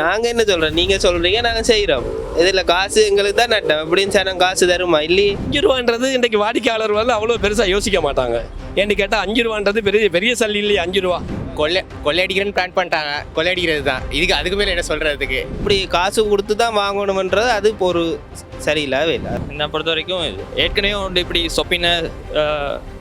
நாங்கள் என்ன சொல்கிறோம் நீங்கள் சொல்கிறீங்க நாங்கள் செய்கிறோம் இதில் காசு எங்களுக்கு தான் நட்டம். எப்படின்னு சார் காசு தருமா? இல்லையே. அஞ்சு ரூபான்றது இன்றைக்கு வாடிக்கையாளர் வந்து அவ்வளோ பெருசாக யோசிக்க மாட்டாங்க. ஏன்னு கேட்டால் அஞ்சு ரூபான்றது பெரிய பெரிய சல்லி இல்லையே அஞ்சு ரூபா. கொள்ளை கொள்ளையடிக்கிறேன்னு பிளான் பண்ணிட்டாங்க. கொள்ளையடிக்கிறது தான். இதுக்கு அதுக்கு மேலே என்ன சொல்கிறதுக்கு இப்படி காசு கொடுத்து தான் வாங்கணுமன்றது அது ஒரு சரியில்லாவே இல்லை. என்னை பொறுத்த வரைக்கும் ஏற்கனவே ஒன்று இப்படி சொப்பினை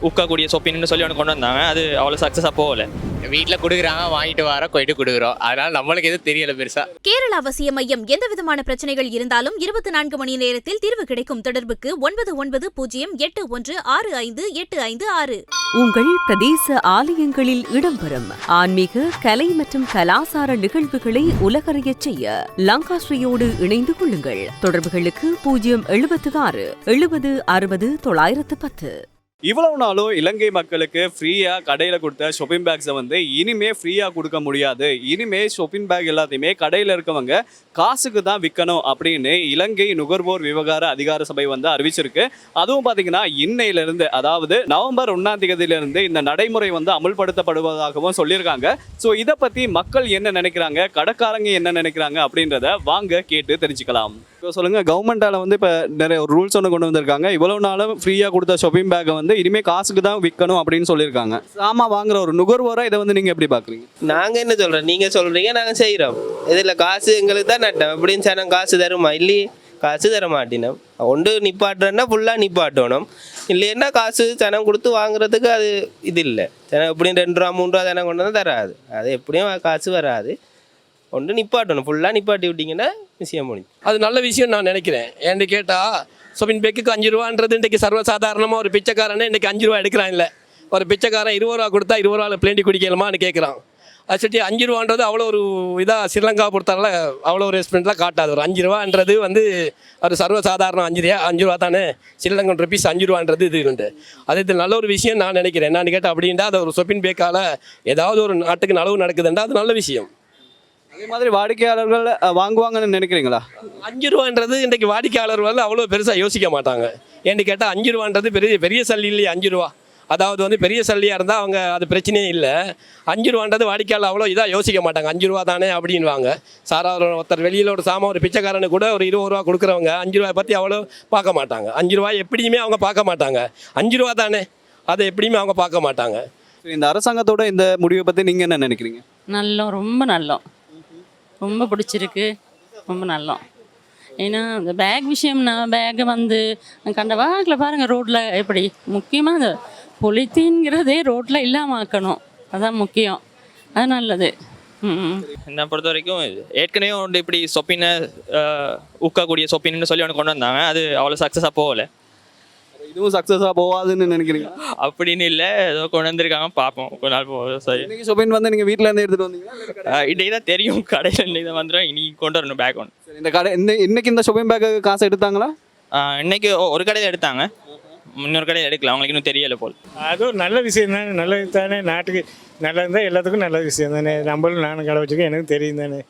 ஊக்கக்கூடிய சொப்பின்னு சொல்லி ஒன்று கொண்டு வந்தாங்க. அது அவ்வளோ சக்ஸஸாக போகல. வீட்டில் கொடுக்குறாங்க வாங்கிட்டு வர போயிட்டு கொடுக்குறோம். அதனால் நம்மளுக்கு எதுவும் தெரியல பெருசாக கேரள அவசிய மையம் எந்த விதமான பிரச்சனைகள் இருந்தாலும் இருபத்தி நான்கு மணி நேரத்தில் தீர்வு கிடைக்கும் தொடர்புக்கு ஒன்பது ஒன்பது பூஜ்ஜியம் எட்டு ஒன்று ஆறு ஐந்து எட்டு ஐந்து ஆறு. உங்கள் பிரதேச ஆலயங்களில் இடம்பெறும் ஆன்மீக கலை மற்றும் கலாசார நிகழ்வுகளை உலகறியச் செய்ய லங்காஸ்ரீயோடு இணைந்து கொள்ளுங்கள். தொடர்புகளுக்கு பூஜ்ஜியம் எழுபத்து ஆறு எழுபது அறுபது தொள்ளாயிரத்து பத்து. இவ்வளவு நாளும் இலங்கை மக்களுக்கு ஃப்ரீயாக கடையில் கொடுத்த ஷாப்பிங் பேக்ஸை வந்து இனிமே ஃப்ரீயாக கொடுக்க முடியாது. இனிமே ஷொப்பிங் பேக் எல்லாத்தையுமே கடையில் இருக்கவங்க காசுக்கு தான் விற்கணும் அப்படின்னு இலங்கை நுகர்வோர் விவகார அதிகார சபை வந்து அறிவிச்சிருக்கு. அதுவும் பார்த்தீங்கன்னா இன்னையிலிருந்து அதாவது நவம்பர் ஒன்றாம் தேதியிலிருந்து இந்த நடைமுறை வந்து அமுல்படுத்தப்படுவதாகவும் சொல்லியிருக்காங்க. ஸோ இதை பற்றி மக்கள் என்ன நினைக்கிறாங்க? கடைக்காரங்க என்ன நினைக்கிறாங்க? அப்படின்றத வாங்க கேட்டு தெரிஞ்சுக்கலாம். இப்போ சொல்லுங்க கவர்மெண்ட்டால் வந்து இப்போ நிறைய ஒரு ரூல்ஸ் ஒன்று கொண்டு வந்திருக்காங்க. இவ்வளோ நாளும் ஃப்ரீயாக கொடுத்த ஷாப்பிங் பேக்கை வந்து இனிமே காசுக்கு தான் விற்கணும் அப்படின்னு சொல்லியிருக்காங்க. சாமா வாங்குற ஒரு நுகர்வோரை இதை வந்து நீங்க எப்படி பாக்குறீங்க? நாங்கள் என்ன சொல்கிறோம் நீங்கள் சொல்கிறீங்க நாங்கள் செய்கிறோம் இதில் காசு எங்களுக்கு தான் நட்டம். எப்படின்னு சார் காசு தருமா? இல்லையே காசு தர மாட்டினோம். ஒன்று நிப்பாட்டுறேன்னா ஃபுல்லாக நிப்பாட்டணும். இல்லைன்னா காசு சனம் கொடுத்து வாங்குறதுக்கு அது இது இல்லை சனம் எப்படியும் ரெண்டு ரூபா மூணு ரூபா தானே கொண்டு வந்து தராது. அது எப்படியும் காசு வராது. ஒன்று நிப்பாட்டணும். ஃபுல்லாக நிப்பாட்டி விட்டிங்கன்னா விஷயம் முடியும். அது நல்ல விஷயம் நான் நினைக்கிறேன். ஏன்னு கேட்டால் சொபின் பேக்குக்கு அஞ்சு ரூபான்றது இன்றைக்கி சர்வசாதாரணமாக ஒரு பிச்சைக்காரனே இன்றைக்கி அஞ்சு ரூபா எடுக்கிறான் இல்லை ஒரு பிச்சைக்காரன் இருபது ரூபா கொடுத்தா இருபது ரூபாவில் பிளேண்டி குடிக்கலாமான்னு கேட்குறான் அது சரி அஞ்சு ரூபான்றது அவ்வளோ ஒரு இதாக ஸ்ரீலங்கா பொறுத்தால அவ்வளோ ஒரு ரெஸ்பெண்ட்லாம் காட்டாது. ஒரு அஞ்சு ரூபான்றது வந்து ஒரு சர்வசாதாரணம் அஞ்சு ரூபா அஞ்சு ரூபா தானே? ஸ்ரீலங்கன் ருபீஸ் அஞ்சு ரூபான்றது இது உண்டு. அது இது நல்ல ஒரு விஷயம் நான் நினைக்கிறேன். என்னன்னு கேட்டால் அப்படின்டா அது ஒரு சொப்பின் பேக்கால் ஏதாவது ஒரு நாட்டுக்கு நலவு நடக்குதுன்றா அது நல்ல விஷயம். அதே மாதிரி வாடிக்கையாளர்கள் வாங்குவாங்கன்னு நினைக்கிறீங்களா? அஞ்சு ரூபான்றது இன்றைக்கு வாடிக்கையாளர் வந்து அவ்வளோ பெருசாக யோசிக்க மாட்டாங்க. ஏன்னு கேட்டால் அஞ்சு ரூபான்றது பெரிய பெரிய சல்லி இல்லையே அஞ்சு ரூபா. அதாவது வந்து பெரிய சல்லியாக இருந்தால் அவங்க அது பிரச்சனையே இல்லை. அஞ்சு ரூபான்றது வாடிக்கையாளர் அவ்வளோ இதாக யோசிக்க மாட்டாங்க. அஞ்சு ரூபா தானே அப்படின்வாங்க சாராத ஒருத்தர் வெளியில் ஒரு சாமான் ஒரு பிச்சைக்காரனு கூட ஒரு இருபது ரூபா கொடுக்குறவங்க அஞ்சு ரூபாய் பற்றி அவ்வளோ பார்க்க மாட்டாங்க. அஞ்சு ரூபாய் எப்படியுமே அவங்க பார்க்க மாட்டாங்க. அஞ்சு ரூபா தானே அதை எப்படியுமே அவங்க பார்க்க மாட்டாங்க. சரி, இந்த அரசாங்கத்தோட இந்த முடிவை பத்தி நீங்க என்ன நினைக்கிறீங்க? நல்லம் ரொம்ப நல்லம் ரொம்ப பிடிச்சிருக்கு. ரொம்ப நல்லா. ஏன்னா இந்த பேக் விஷயம்னா பேக்கை வந்து கண்ட வாக்கில் பாருங்கள் ரோட்டில் எப்படி முக்கியமாக இந்த பொலித்தீன்கிறதே ரோட்டில் இல்லாமல் ஆக்கணும். அதுதான் முக்கியம். அது நல்லது. என்னை பொறுத்த வரைக்கும் ஏற்கனவே ஒன்று இப்படி சொப்பினை ஊக்கக்கூடிய சொப்பின்னு சொல்லி ஒன்று கொண்டு வந்தாங்க. அது அவ்வளோ சக்ஸஸாக போகலை. இதுவும் சக்சஸா போகாதுன்னு நினைக்கிறீங்க அப்படின்னு இல்லை ஏதோ கொண்டு வந்திருக்காங்க பார்ப்போம். கொஞ்ச நாள் போகும் சரி. இன்னைக்கு ஷாப்பிங் வந்து நீங்க வீட்ல இருந்து எடுத்துட்டு வந்தீங்களா? இல்ல கடை- ஆஹ் இன்னைக்கு தான் தெரியும் கடையில் இன்னைக்கு தான் வந்துடும் இனி கொண்டு வரணும் பேக் ஒன்று சரி, இந்த கடை இந்த இன்னைக்கு இந்த ஷாப்பிங் பேக்கு காசு எடுத்தாங்களா? இன்னைக்கு ஒரு கடையில் எடுத்தாங்க. இன்னொரு கடையில் எடுக்கல அவங்களுக்கு இன்னும் தெரியல போல். அது ஒரு நல்ல விஷயம் தானே நல்லது தானே. நாட்டுக்கு நல்லது தான் எல்லாத்துக்கும் நல்ல விஷயம் தானே. நம்மளும் நானும் கடை வச்சுக்க எனக்கு தெரியும் தானே.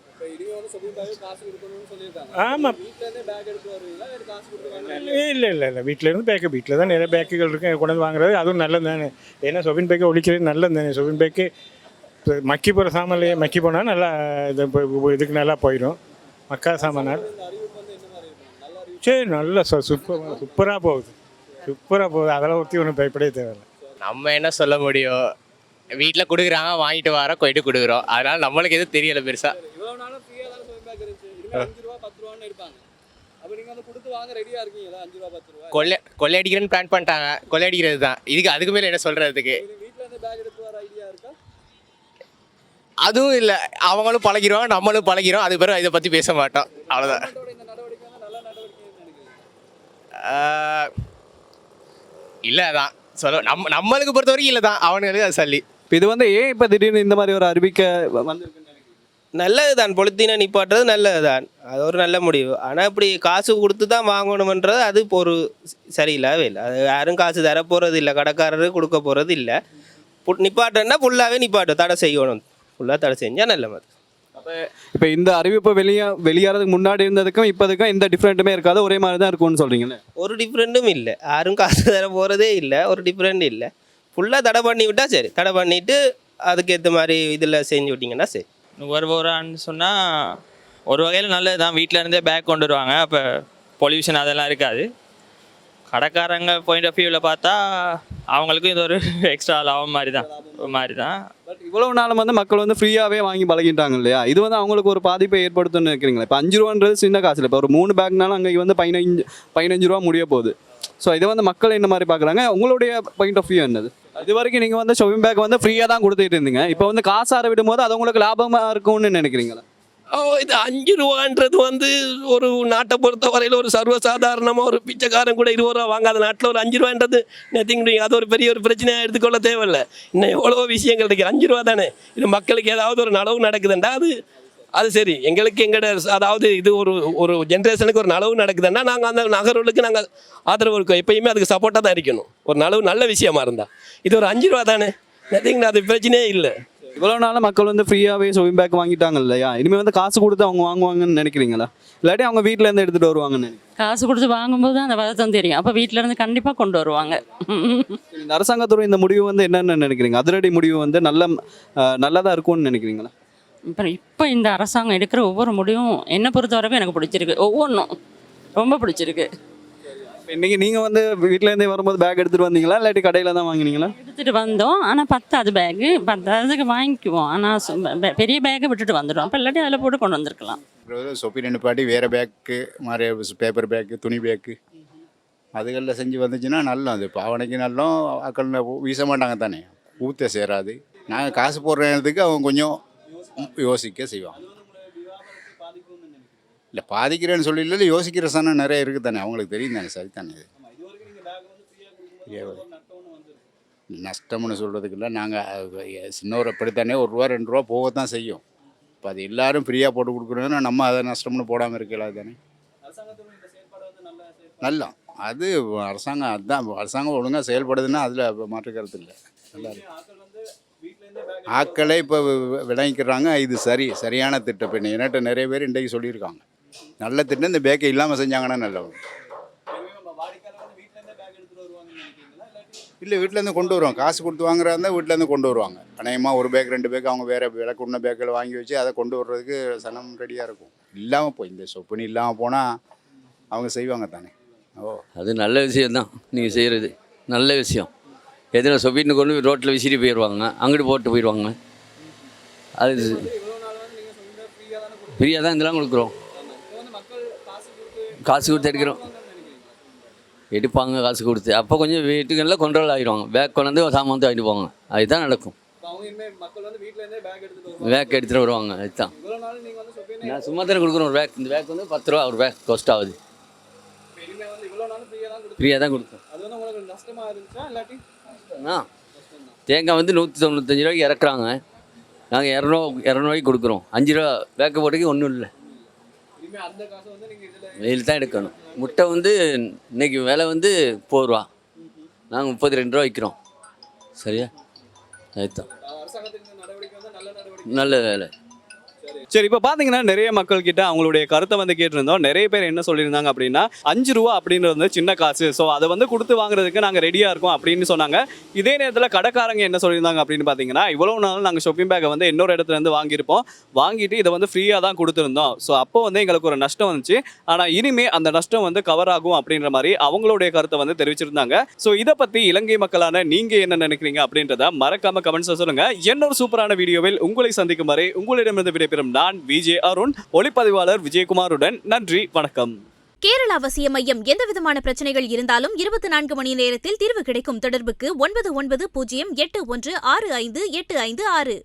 ஆமாம் இல்லை இல்லை இல்லை வீட்டில் இருந்து பேக்கு வீட்டில் தான் நிறைய பேக்குகள் இருக்கு. கொண்டு வந்து வாங்குறது அதுவும் நல்லது தானே. ஏன்னா சொபின் பேக்கை ஒழிக்கிறது நல்லது தானே. சொபின் பேக்கு மக்கி போகிற சாமான்லையே மக்கி போனால் நல்லா இது இதுக்கு நல்லா போயிடும். மக்கா சாமானால் சரி நல்லா சூப்பர் சூப்பராக போகுது. சூப்பராக போகுது. அதெல்லாம் ஒருத்தி ஒன்றும் பயப்படவே தேவையில்லை. நம்ம என்ன சொல்ல முடியும்? வீட்டில் கொடுக்குறாங்க வாங்கிட்டு வர போயிட்டு கொடுக்குறோம். அதனால் நம்மளுக்கு எதுவும் தெரியல பெருசாக தான் ரூபான்னு எடுப்பாங்க அப்ப நீங்க வந்து கொடுத்து வாங்க ரெடியா இருக்கீங்களா? அஞ்சு ரூபா பத்து ரூபா? கொள்ளை கொள்ளையடிக்கிறேன்னு பிளான் பண்ணிட்டாங்க. கொள்ளையடிக்கிறது தான் இதுக்கு அதுக்கு மேலே என்ன சொல்கிறதுக்கு வீட்ல இருந்து பேக் எடுத்து வர ஐடியா இருக்கா? அதுவும் இல்லை. அவங்களும் பழகிடுவாங்க நம்மளும் பழகிறோம் அது பிறகு இதை பற்றி பேச மாட்டோம். அவ்வளோதான் இந்த நடவடிக்கை வந்து நல்ல நடவடிக்கைன்னு நினைக்கிறீங்க? இல்லை அதான். சொல்ல நம்ம நம்மளுக்கு பொறுத்த வரைக்கும் இல்லை தான் அவனுங்களுக்கு அது சல்லி. இப்போ இது வந்து ஏன் இப்போ திடீர்னு இந்த மாதிரி ஒரு அறிவிக்கை வ- வந்திருக்குன்னு நினைக்கிறீங்க நல்லது தான் பொலித்தீனை நிப்பாட்டுறது நல்லது தான் அது ஒரு நல்ல முடிவு. ஆனால் இப்படி காசு கொடுத்து தான் வாங்கணுமன்றது அது இப்போ ஒரு சரியில்லாவே இல்லை. அது யாரும் காசு தர போகிறது இல்லை. கடைக்காரரு கொடுக்க போகிறது இல்லை. புட் நிப்பாட்டுன்னா ஃபுல்லாகவே நிப்பாட்டும் தடை செய்யணும். ஃபுல்லாக தடை செஞ்சால் நல்ல அது இப்போ இந்த அறிவிப்பு வெளியே வெளியாகிறதுக்கு முன்னாடி இருந்ததுக்கும் இப்போதுக்கும் எந்த டிஃப்ரெண்ட்டுமே இருக்காது. ஒரே மாதிரி தான் இருக்கும்னு சொல்றீங்கல்ல? ஒரு டிஃப்ரெண்ட்டும் இல்லை. யாரும் காசு தர போகிறதே இல்லை. ஒரு டிஃப்ரெண்ட் இல்லை. ஃபுல்லாக தடை பண்ணி விட்டால் சரி. தடை பண்ணிவிட்டு அதுக்கேற்ற மாதிரி இதில் செஞ்சு விட்டிங்கன்னா சரி. நுகர்வோரான்னு சொன்னால் ஒரு வகையில் நல்லது தான் வீட்டில் இருந்தே பேக் கொண்டு வருவாங்க. அப்போ பொல்யூஷன் அதெல்லாம் இருக்காது. கடைக்காரங்க பாயிண்ட் ஆஃப் வியூவில் பார்த்தா அவங்களுக்கும் இது ஒரு எக்ஸ்ட்ரா லாபம் மாதிரி தான் மாதிரி தான் பட் இவ்வளவு நாளும் வந்து மக்கள் வந்து ஃப்ரீயாகவே வாங்கி பழகிட்டாங்க இல்லையா? இது வந்து அவங்களுக்கு ஒரு பாதிப்பை ஏற்படுத்தும்னு இருக்கிறீங்களா இப்போ அஞ்சு ரூபான்றது சின்ன காசு இல்லை. இப்போ ஒரு மூணு பேக்னாலும் அங்கே வந்து பதினஞ்சு பதினஞ்சு ரூபா முடிய போகுது. ஸோ இதை வந்து மக்கள் என்ன மாதிரி பார்க்குறாங்க? உங்களுடைய பாயிண்ட் ஆஃப் வியூ என்னது? இது வரைக்கும் நீங்கள் வந்து ஷாப்பிங் பேக் வந்து ஃப்ரீயாக தான் கொடுத்துட்டு இருந்தீங்க. இப்போ வந்து காசார விடும்போது அது உங்களுக்கு லாபமாக இருக்கும்னு நினைக்கிறீங்களா? ஓ இது அஞ்சு ரூபான்றது வந்து ஒரு நாட்டை பொறுத்த வரையில் ஒரு சர்வசாதாரணமாக ஒரு பிச்சைக்காரன் கூட இருபது ரூபா வாங்காத நாட்டில் ஒரு அஞ்சு ரூபான்றது நத்திங் அது ஒரு பெரிய ஒரு பிரச்சனையாக எடுத்துக்கொள்ள தேவையில்லை. இன்னும் எவ்வளோ விஷயங்கள் இருக்குது அஞ்சு ரூபா தானே. இது மக்களுக்கு ஏதாவது ஒரு நலவு நடக்குதுண்டா? அது அது சரி. எங்களுக்கு எங்கட அதாவது இது ஒரு ஒரு ஜென்ரேஷனுக்கு ஒரு நலவு நடக்குதுன்னா நாங்கள் அந்த நகர்வுகளுக்கு நாங்கள் ஆதரவு இருக்கோம். எப்பயுமே அதுக்கு சப்போர்ட்டாக தான் இருக்கணும். ஒரு நலவு நல்ல விஷயமா இருந்தால் இது ஒரு அஞ்சு ரூபா தானே? நத்திங் அது பிரச்சனையே இல்லை. இவ்வளோ நாளும் மக்கள் வந்து ஃப்ரீயாகவே ஷாப்பிங் பேக் வாங்கிட்டாங்க இல்லையா? இனிமேல் வந்து காசு கொடுத்து அவங்க வாங்குவாங்கன்னு நினைக்கிறீங்களா? இல்லாட்டி அவங்க வீட்டில் இருந்து எடுத்துகிட்டு வருவாங்கன்னு? காசு கொடுத்து வாங்கும்போது தான் அந்த பதத்தம் தெரியும். அப்போ வீட்டில் இருந்து கண்டிப்பாக கொண்டு வருவாங்க. இந்த அரசாங்கத்துறை இந்த முடிவு வந்து என்னென்னு நினைக்கிறீங்க? அதிரடி முடிவு வந்து நல்ல நல்லதாக இருக்கும்னு நினைக்கிறீங்களா? இப்போ இப்போ இந்த அரசாங்கம் எடுக்கிற ஒவ்வொரு முடிவும் என்னை பொறுத்த வரைக்கும் எனக்கு பிடிச்சிருக்கு. ஒவ்வொன்றும் ரொம்ப பிடிச்சிருக்கு. இப்போ இன்னைக்கு நீங்கள் வந்து வீட்டிலேருந்தே வரும்போது பேக் எடுத்துகிட்டு வந்தீங்களா? இல்லாட்டி கடையில் தான் வாங்கினீங்களா? எடுத்துகிட்டு வந்தோம். ஆனால் பத்தாது பேகு பத்தாததுக்கு வாங்கிக்குவோம். ஆனால் பெரிய பேக்கை விட்டுட்டு வந்துடும் அப்போ இல்லாட்டி அதில் போட்டு கொண்டு வந்திருக்கலாம். சொப்பி நிப்பாட்டி வேறு பேக்கு மாதிரி பேப்பர் பேக்கு துணி பேக்கு அதுகளில் செஞ்சு வந்துச்சுன்னா நல்லம் அது பாவனைக்கு நல்லம். அக்கள் வீச மாட்டாங்க தானே. ஊற்ற சேராது. நாங்கள் காசு போடுற இடத்துக்கு அவங்க கொஞ்சம் யோசிக்க செய்வாங்க இல்லை பாதிக்கிறேன்னு சொல்லி இல்லை யோசிக்கிற சனம் நிறைய இருக்குது தானே அவங்களுக்கு தெரியும் தானே சரி தானே இது நஷ்டம்னு சொல்கிறதுக்கு இல்லை நாங்கள் சின்னவர் அப்படித்தானே ஒரு ரூபா ரெண்டு ரூபா போக தான் செய்யும் இப்போ அது எல்லாரும் ஃப்ரீயாக போட்டு கொடுக்குறோன்னா நம்ம அதை நஷ்டம்னு போடாமல் இருக்கலாம் தானே நல்லா அது அரசாங்கம் அதுதான் அரசாங்கம் ஒழுங்காக செயல்படுதுன்னா அதில் மாற்று கருத்து இல்லை நல்லா இருக்கு ஆக்களே இப்போ விளங்கிக்கிறாங்க. இது சரி சரியான திட்டம். இப்போ என்கிட்ட நிறைய பேர் இன்றைக்கு சொல்லியிருக்காங்க. நல்ல திட்டம் இந்த பேக்கை இல்லாமல் செஞ்சாங்கன்னா நல்லவங்க. இல்லை வீட்டிலேருந்து கொண்டு வருவாங்க. காசு கொடுத்து வாங்குறதா இருந்தால் வீட்டிலேருந்து கொண்டு வருவாங்க. அநேகமாக ஒரு பேக் ரெண்டு பேக் அவங்க வேறு விலை குன்ன பேக்கில் வாங்கி வச்சு அதை கொண்டு வர்றதுக்கு சனம் ரெடியாக இருக்கும். இல்லாமல் போய் இந்த சொப்பனி இல்லாமல் போனால் அவங்க செய்வாங்க தானே. ஓ. அது நல்ல விஷயம்தான். நீங்கள் செய்கிறது நல்ல விஷயம். எதில் சொப்பிட்டு கொண்டு ரோட்டில் விசிறி போயிடுவாங்க. அங்கிட்டு போட்டு போயிடுவாங்க. அது ஃப்ரீயாக தான் இதெல்லாம் கொடுக்குறோம். காசு கொடுத்து எடுக்கிறோம். எடுப்பாங்க காசு கொடுத்து. அப்போ கொஞ்சம் வீட்டுகளில் கண்ட்ரோல் ஆகிடுவாங்க பேக் கொண்டாந்து சாமான் வந்து வாங்கிட்டு போவாங்க. அதுதான் நடக்கும். பேக் எடுத்துகிட்டு வருவாங்க. அதுதான். நான் சும்மா தானே கொடுக்குறோம். ஒரு பேக் இந்த பேக் வந்து பத்து ரூபா ஒரு பேக் காஸ்ட் ஆகுது. ஃப்ரீயாக தான் கொடுக்கும் ஆ தேங்காய் வந்து நூற்றி தொண்ணூத்தஞ்சு ரூபாய்க்கு இறக்குறாங்க. நாங்கள் இரநூ இரநூறுவாய்க்கு கொடுக்குறோம். அஞ்சு ரூபா வேக்க போட்டுக்கு ஒன்றும் இல்லை. வெயில் தான் எடுக்கணும். முட்டை வந்து இன்னைக்கு விலை வந்து முப்பது ரூபா. நாங்கள் முப்பத்தி ரெண்டு ரூபா விற்கிறோம் சரியா? அதுதான். நல்ல வேலை. சரி இப்போ பார்த்தீங்கன்னா நிறைய மக்கள் கிட்ட அவங்களுடைய கருத்தை வந்து கேட்டிருந்தோம். நிறைய பேர் என்ன சொல்லியிருந்தாங்க அப்படின்னா அஞ்சு ரூபா அப்படின்றது வந்து சின்ன காசு. ஸோ அதை வந்து கொடுத்து வாங்குறதுக்கு நாங்கள் ரெடியாக இருக்கோம் அப்படின்னு சொன்னாங்க. இதே நேரத்தில் கடைக்காரங்க என்ன சொல்லியிருந்தாங்க அப்படின்னு பார்த்தீங்கன்னா இவ்வளோ நாள் நாங்கள் ஷாப்பிங் பேக்கை வந்து இன்னொரு இடத்துல இருந்து வாங்கியிருப்போம். வாங்கிட்டு இதை வந்து ஃப்ரீயாக தான் கொடுத்துருந்தோம். ஸோ அப்போ வந்து எங்களுக்கு ஒரு நஷ்டம் வந்துச்சு. ஆனால் இனிமே அந்த நஷ்டம் வந்து கவர் ஆகும் அப்படின்ற மாதிரி அவங்களுடைய கருத்தை வந்து தெரிவிச்சிருந்தாங்க. ஸோ இதை பற்றி இலங்கை மக்களான நீங்கள் என்ன நினைக்கிறீங்க அப்படின்றத மறக்காம கமெண்ட்ஸில் சொல்லுங்க. இன்னொரு சூப்பரான வீடியோவில் உங்களை சந்திக்கும் வரை உங்களிடமிருந்து விடைபெறும் நான் விஜய் அருண். ஒளிப்பதிவாளர் விஜயகுமாருடன் நன்றி வணக்கம். கேரள அவசிய மையம் எந்தவிதமான பிரச்சனைகள் இருந்தாலும் இருபத்தி நான்கு மணி நேரத்தில் தீர்வு கிடைக்கும் தொடர்புக்கு ஒன்பது ஒன்பது பூஜ்ஜியம் எட்டு ஒன்று ஆறு ஐந்து எட்டு ஐந்து ஆறு.